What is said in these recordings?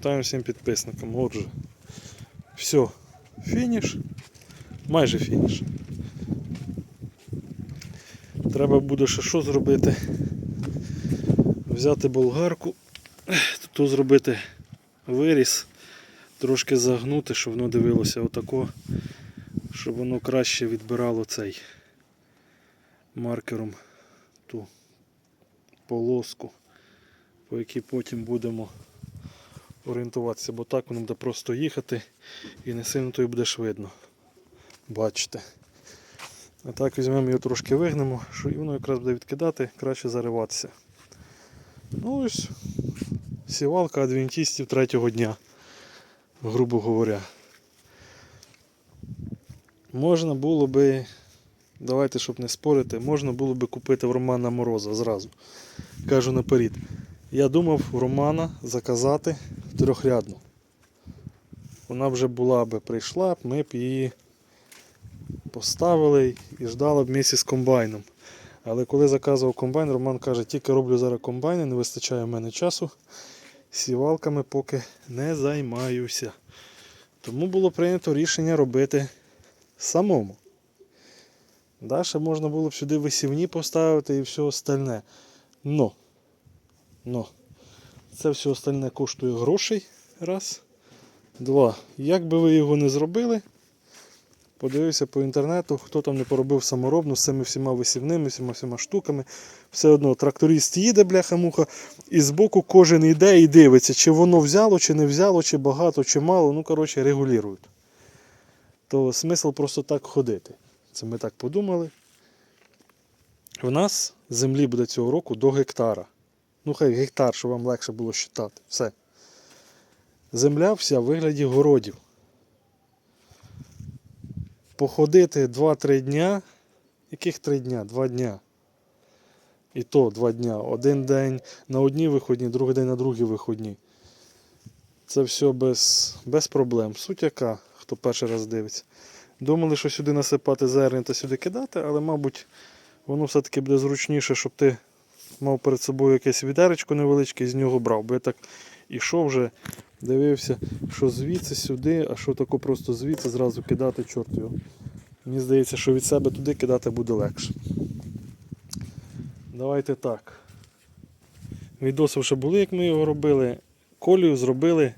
Вітаю всім підписникам. Отже, все, фініш. Майже фініш. Треба буде ще що зробити. Взяти болгарку, тут зробити виріз, трошки загнути, щоб воно дивилося отако, щоб воно краще відбирало цей маркером ту полоску, по якій потім будемо орієнтуватися, бо так воно буде просто їхати і не сильно то і буде видно. Бачите. А так візьмемо його трошки вигнемо, що і воно якраз буде відкидати, краще зариватися. Ну ось сівалка адвентистів третього дня, грубо говоря. Можна було би, давайте, щоб не спорити, можна було би купити в Романа Мороза зразу. Кажу наперед. Я думав в Романа заказати трьохрядну. Вона вже була би прийшла, ми б її поставили і ждали б місяць з комбайном. Але коли заказував комбайн, Роман каже, тільки роблю зараз комбайни, не вистачає в мене часу. Сівалками поки не займаюся. Тому було прийнято рішення робити самому. Далі можна було б сюди висівні поставити і все остальне. Но, но, це все остальне коштує грошей. Раз. Два. Як би ви його не зробили, подивився по інтернету, хто там не поробив саморобну з цими всіма висівними, всіма всіма штуками. Все одно тракторист їде, бляха-муха, і збоку кожен йде і дивиться, чи воно взяло, чи не взяло, чи багато, чи мало. Ну, коротше, регулюють. То смисл просто так ходити. Це ми так подумали. В нас землі буде цього року до гектара. Ну, хай гектар, щоб вам легше було считати. Все. Земля вся в вигляді городів. Походити 2-3 дня. Яких 3 дня? 2 дня. І то 2 дня. Один день на одні виходні, другий день на другі виходні. Це все без, без проблем. Суть яка, хто перший раз дивиться. Думали, що сюди насипати зерня та сюди кидати, але, мабуть, воно все-таки буде зручніше, щоб ти мав перед собою якесь відеречко невеличке і з нього брав. Бо я так ішов вже, дивився, що звідси сюди, а що тако просто звідси зразу кидати, чорт його. Мені здається, що від себе туди кидати буде легше. Давайте так. Відоси вже були, як ми його робили. Колію зробили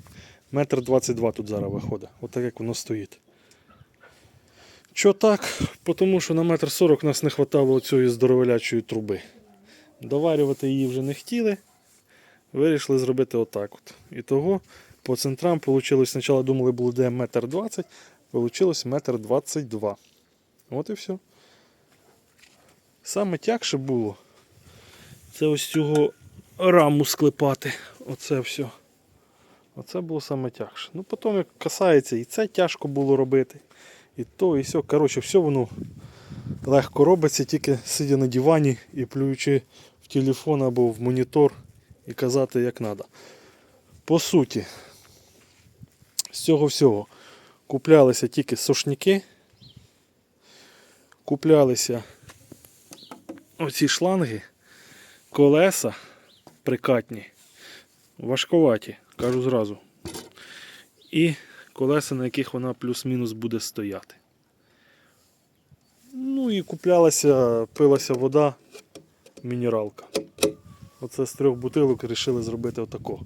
метр 22 тут зараз виходить. Отак як воно стоїть. Що так? Тому що на метр 40 нас не вистачало цієї здоровелячої труби. Доварювати її вже не хотіли. Вирішили зробити отак. от. І того по центрам вийшло, спочатку думали, буде метр 20, вийшло метр 22. От і все. Саме тягше було. Це ось цього раму склепати. Оце все. Оце було саме тягше. Ну потім, як касається, і це тяжко було робити. І то, і все. Коротше, все воно легко робиться, тільки сидя на дивані і плюючи в телефон або в монітор і казати як треба. По суті, з цього всього куплялися тільки сошники, куплялися оці шланги, колеса прикатні, важковаті, кажу зразу. І колеса, на яких вона плюс-мінус буде стояти. Ну і куплялася, пилася вода, мінералка. Оце з трьох бутилок вирішили зробити отако.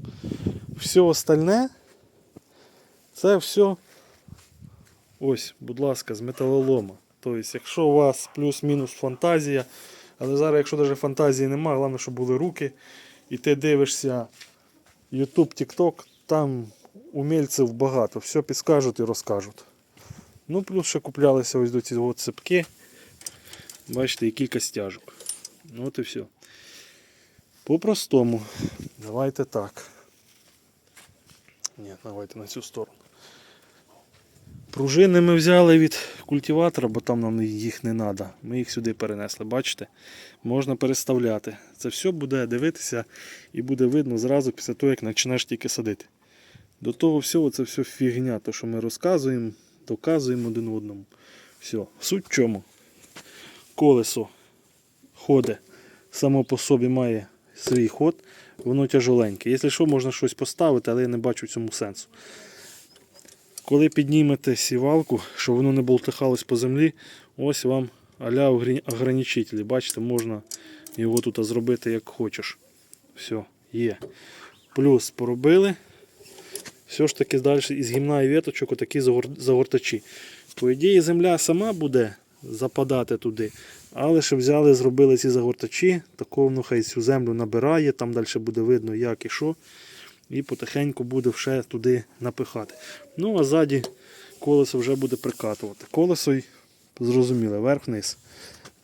Все остальне це все ось, будь ласка, з металолома. Тобто, якщо у вас плюс-мінус фантазія, але зараз, якщо навіть фантазії немає, головне, щоб були руки, і ти дивишся YouTube, TikTok, там умільців багато, все підскажуть і розкажуть. Ну, плюс ще куплялися ось до ці цепки. Бачите, і кілька стяжок. Ну от і все. По-простому. Давайте так. Ні, давайте на цю сторону. Пружини ми взяли від культиватора, бо там нам їх не треба. Ми їх сюди перенесли. Бачите? Можна переставляти. Це все буде дивитися і буде видно зразу після того, як почнеш тільки садити. До того всього це все фігня, то що ми розказуємо, доказуємо один одному. Все. Суть в чому? Колесо ходить само по собі має свій ход. воно тяжеленьке. Якщо що, можна щось поставити, але я не бачу цьому сенсу. Коли піднімете сівалку, щоб воно не болтихалось по землі, ось вам аля ограничителі. Бачите, можна його тут зробити як хочеш. Все, є. Плюс поробили. Все ж таки далі із гімна і веточок отакі загортачі. По ідеї, земля сама буде западати туди. Але ще взяли, зробили ці загортачі, такого воно хай цю землю набирає, там далі буде видно, як і що. І потихеньку буде ще туди напихати. Ну, а ззаді колесо вже буде прикатувати. Колесо й зрозуміло, верх-вниз.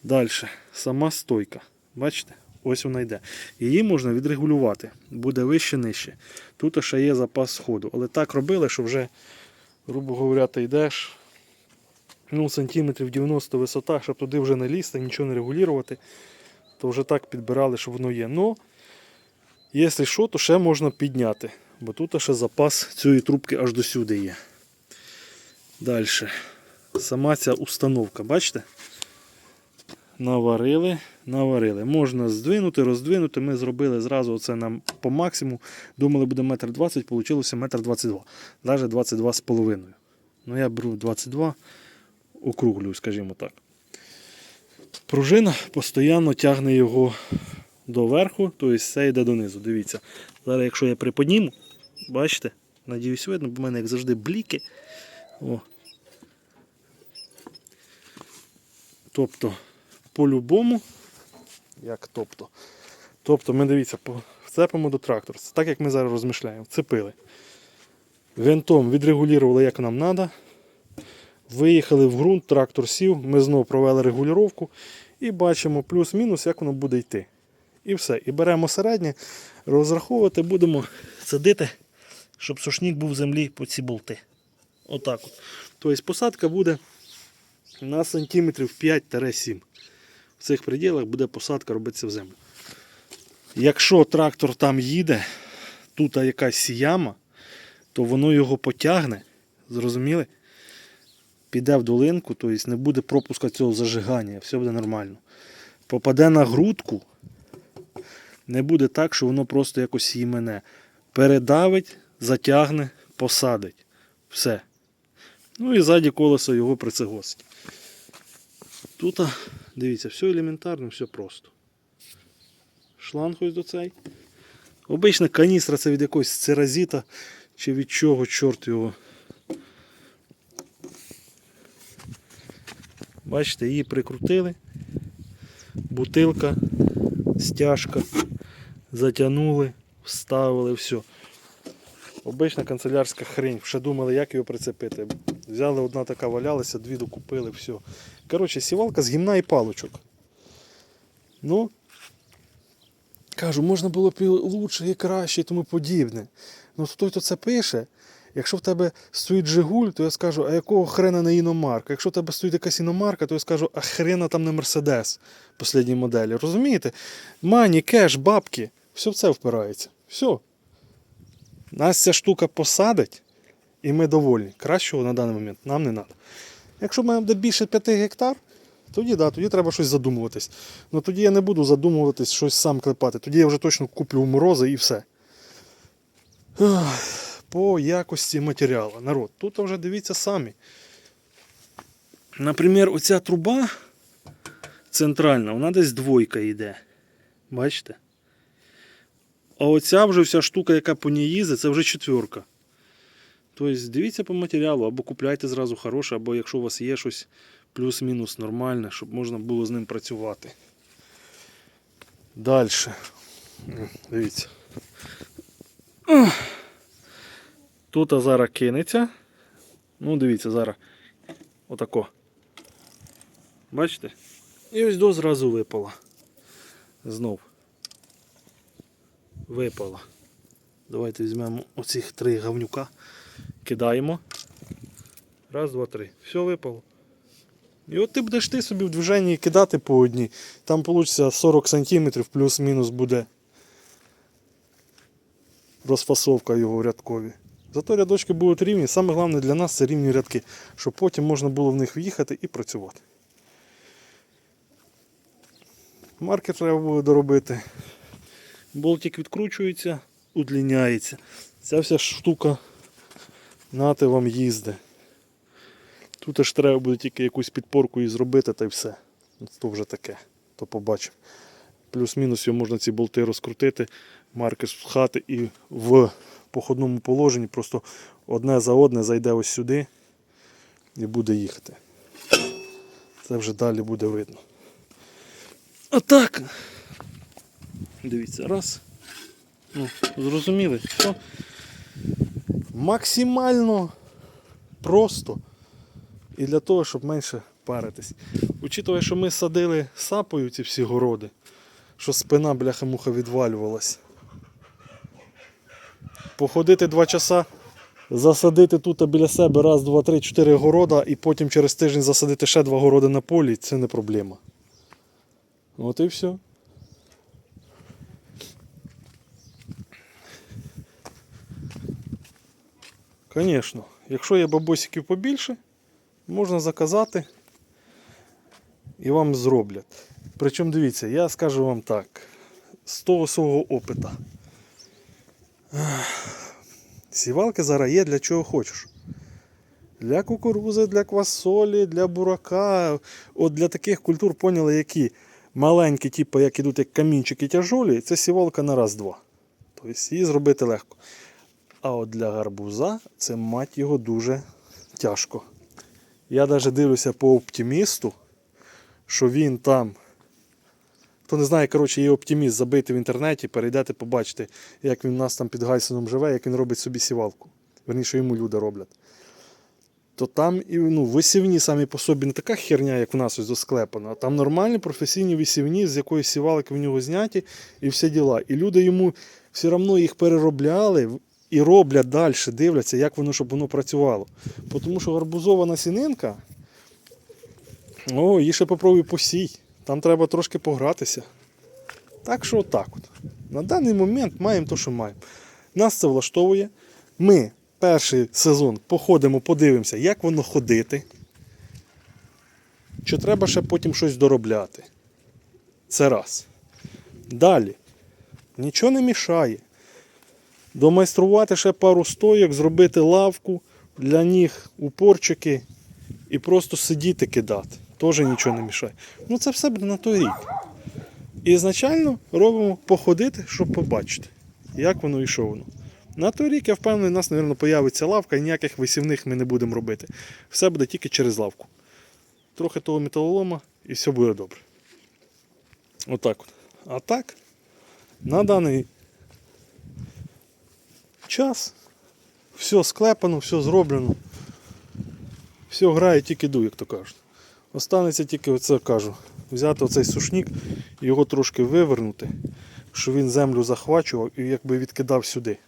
Далі, сама стойка. Бачите? Ось вона йде. Її можна відрегулювати. Буде вище, нижче. Тут ще є запас сходу. Але так робили, що вже, грубо говоря, ти йдеш ну, сантиметрів 90 висота, щоб туди вже не лізти, нічого не регулювати, то вже так підбирали, щоб воно є. Ну, якщо що, то ще можна підняти, бо тут ще запас цієї трубки аж до сюди є. Далі. Сама ця установка, бачите? Наварили, наварили. Можна здвинути, роздвинути. Ми зробили зразу це нам по максимуму. Думали, буде метр двадцять, вийшло метр двадцять два. Навіть 22 з половиною. Ну я беру 22 округлюю, скажімо так. Пружина постійно тягне його до верху, тобто все йде донизу. Дивіться. Зараз, якщо я приподніму, бачите, надіюсь, видно, бо в мене як завжди бліки. О. Тобто, по-любому, як тобто. Тобто, ми дивіться, вцепимо до трактора. Це так як ми зараз розмишляємо. Вцепили. Винтом відрегулювали, як нам треба. Виїхали в ґрунт, трактор сів, ми знову провели регулювання і бачимо плюс-мінус, як воно буде йти. І все. І беремо середнє, розраховувати будемо садити, щоб сушник був в землі по ці болти. Отак от. Тобто посадка буде на сантиметрів 5-7. В цих пределах буде посадка робитися в землю. Якщо трактор там їде, тут якась яма, то воно його потягне. Зрозуміли? Піде в долинку, тобто не буде пропуска цього зажигання, все буде нормально. Попаде на грудку, не буде так, що воно просто якось її мене. Передавить, затягне, посадить. Все. Ну і ззаді колесо його прицегосить. Тут, дивіться, все елементарно, все просто. Шланг ось до цей. Обична каністра це від якогось церазіта чи від чого, чорт його. Бачите, її прикрутили. Бутилка, стяжка, затягнули, вставили, все. Обична канцелярська хрень. Ще думали, як його прицепити. Взяли одна така валялася, дві докупили, все. Коротше, сівалка з гімна і палочок. Ну, кажу, можна було б і краще, і тому подібне. Ну, хто це пише, Якщо в тебе стоїть Жигуль, то я скажу, а якого хрена не іномарка? Якщо в тебе стоїть якась іномарка, то я скажу, а хрена там не Мерседес останньої моделі. Розумієте? Мані, кеш, бабки, все в це впирається. Все. Нас ця штука посадить, і ми довольні. Кращого на даний момент нам не треба. Якщо в мене більше 5 гектар, тоді да, тоді треба щось задумуватись. Ну тоді я не буду задумуватись, щось сам клепати. Тоді я вже точно куплю морози і все. Ах по якості матеріалу. Народ, тут вже дивіться самі. Наприклад, оця труба центральна, вона десь двойка йде. Бачите? А оця вже вся штука, яка по ній їздить, це вже четверка. Тобто дивіться по матеріалу, або купляйте зразу хороше, або якщо у вас є щось плюс-мінус нормальне, щоб можна було з ним працювати. Далі. Дивіться. Тут зараз кинеться. Ну, дивіться, зараз отако. Бачите? І ось до зразу випала. Знов. Випала. Давайте візьмемо оцих три гавнюка, кидаємо. Раз, два, три. Все випало. І от ти будеш ти собі в движенні кидати по одній. Там вийде 40 см плюс-мінус буде розфасовка його в рядкові. Зато рядочки будуть рівні. Саме головне для нас це рівні рядки, щоб потім можна було в них в'їхати і працювати. Маркер треба буде доробити. болтик відкручується, удлиняється. Ця вся штука нате вам їзде. Тут аж треба буде тільки якусь підпорку і зробити, та й все. От То вже таке, то побачимо. Плюс-мінус його можна ці болти розкрутити, марки з хати і в походному положенні просто одне за одне зайде ось сюди і буде їхати. Це вже далі буде видно. Отак. Дивіться, раз. Ну, зрозуміли, що максимально просто. І для того, щоб менше паритись. Учитывая, що ми садили сапою ці всі городи, що спина бляха-муха відвалювалась. Походити два часа, засадити тут біля себе раз, два, три, чотири города і потім через тиждень засадити ще два городи на полі це не проблема. От і все. Звісно, якщо є бабосиків побільше, можна заказати і вам зроблять. Причому дивіться, я скажу вам так, з того свого опита. Сівалки зараз є для чого хочеш. Для кукурузи, для квасолі, для бурака. От для таких культур поняли, які маленькі, типу, як ідуть як камінчики тяжолі, це сівалка на раз-два. Тобто її зробити легко. А от для гарбуза це мать його дуже тяжко. Я навіть дивлюся по оптимісту, що він там. Хто не знає, коротше, є оптиміст забитий в інтернеті, перейдете, побачите, як він у нас там під Гайсоном живе, як він робить собі сівалку. Верніше йому люди роблять. То там і ну, висівні самі по собі не така херня, як в нас ось досклепана, а там нормальні професійні висівні, з якоїсь сівалки в нього зняті і всі діла. І люди йому все одно їх переробляли і роблять далі, дивляться, як воно, щоб воно працювало. Тому що гарбузова насінинка, о, її ще попробуй посій. Там треба трошки погратися. Так що отак от. На даний момент маємо те, що маємо. Нас це влаштовує. Ми перший сезон походимо, подивимося, як воно ходити. Чи треба ще потім щось доробляти. Це раз. Далі. Нічого не мішає. Домайструвати ще пару стоїк, зробити лавку для ніг, упорчики і просто сидіти кидати. Теж нічого не мішає. Ну це все буде на той рік. І ізначально робимо походити, щоб побачити, як воно і що воно. На той рік, я впевнений, у нас, мабуть, появиться лавка і ніяких висівних ми не будемо робити. Все буде тільки через лавку. Трохи того металолома і все буде добре. Отак от. А так, на даний час все склепано, все зроблено. Все грає, тільки дує, як то кажуть. Останеться тільки оце кажу. Взяти оцей сушник його трошки вивернути, щоб він землю захвачував і якби відкидав сюди.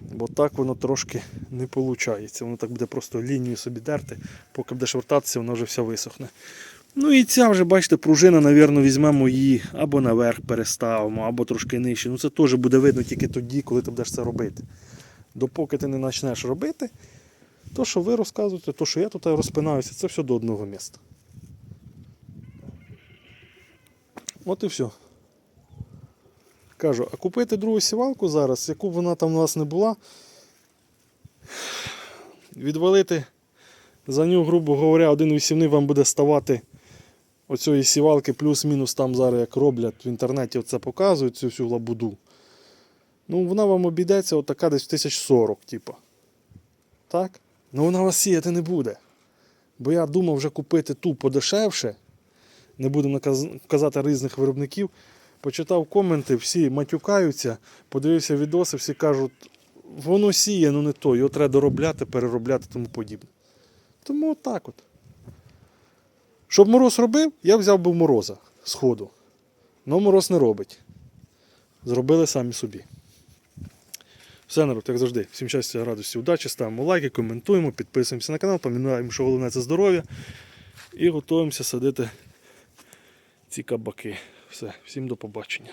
Бо так воно трошки не виходить. Воно так буде просто лінію собі дерти, поки будеш вертатися, воно вже все висохне. Ну і ця вже, бачите, пружина, напевно, візьмемо її або наверх переставимо, або трошки нижче. Ну це теж буде видно тільки тоді, коли ти будеш це робити. Допоки ти не почнеш робити, то, що ви розказуєте, то, що я тут розпинаюся, це все до одного міста. От і все. Кажу, а купити другу сівалку зараз, яку б вона там у нас не була, відвалити за нього, грубо говоря, один висівний вам буде ставати оцієї сівалки плюс-мінус там зараз як роблять в інтернеті, оце показують цю всю лабуду. Ну, вона вам обійдеться отака десь в 1040, типу. Так? Ну вона вас сіяти не буде. Бо я думав вже купити ту подешевше. Не будемо казати різних виробників. Почитав коменти, всі матюкаються, подивився відоси, всі кажуть, воно сіє, ну не то, його треба доробляти, переробляти тому подібне. Тому отак от. Щоб мороз робив, я взяв би мороза з ходу. Но мороз не робить. Зробили самі собі. Все, народ, як завжди. Всім щастя, радості, удачі, ставимо лайки, коментуємо, підписуємося на канал, пам'ятаємо, що головне це здоров'я. І готуємося садити ці кабаки. Все, всім до побачення.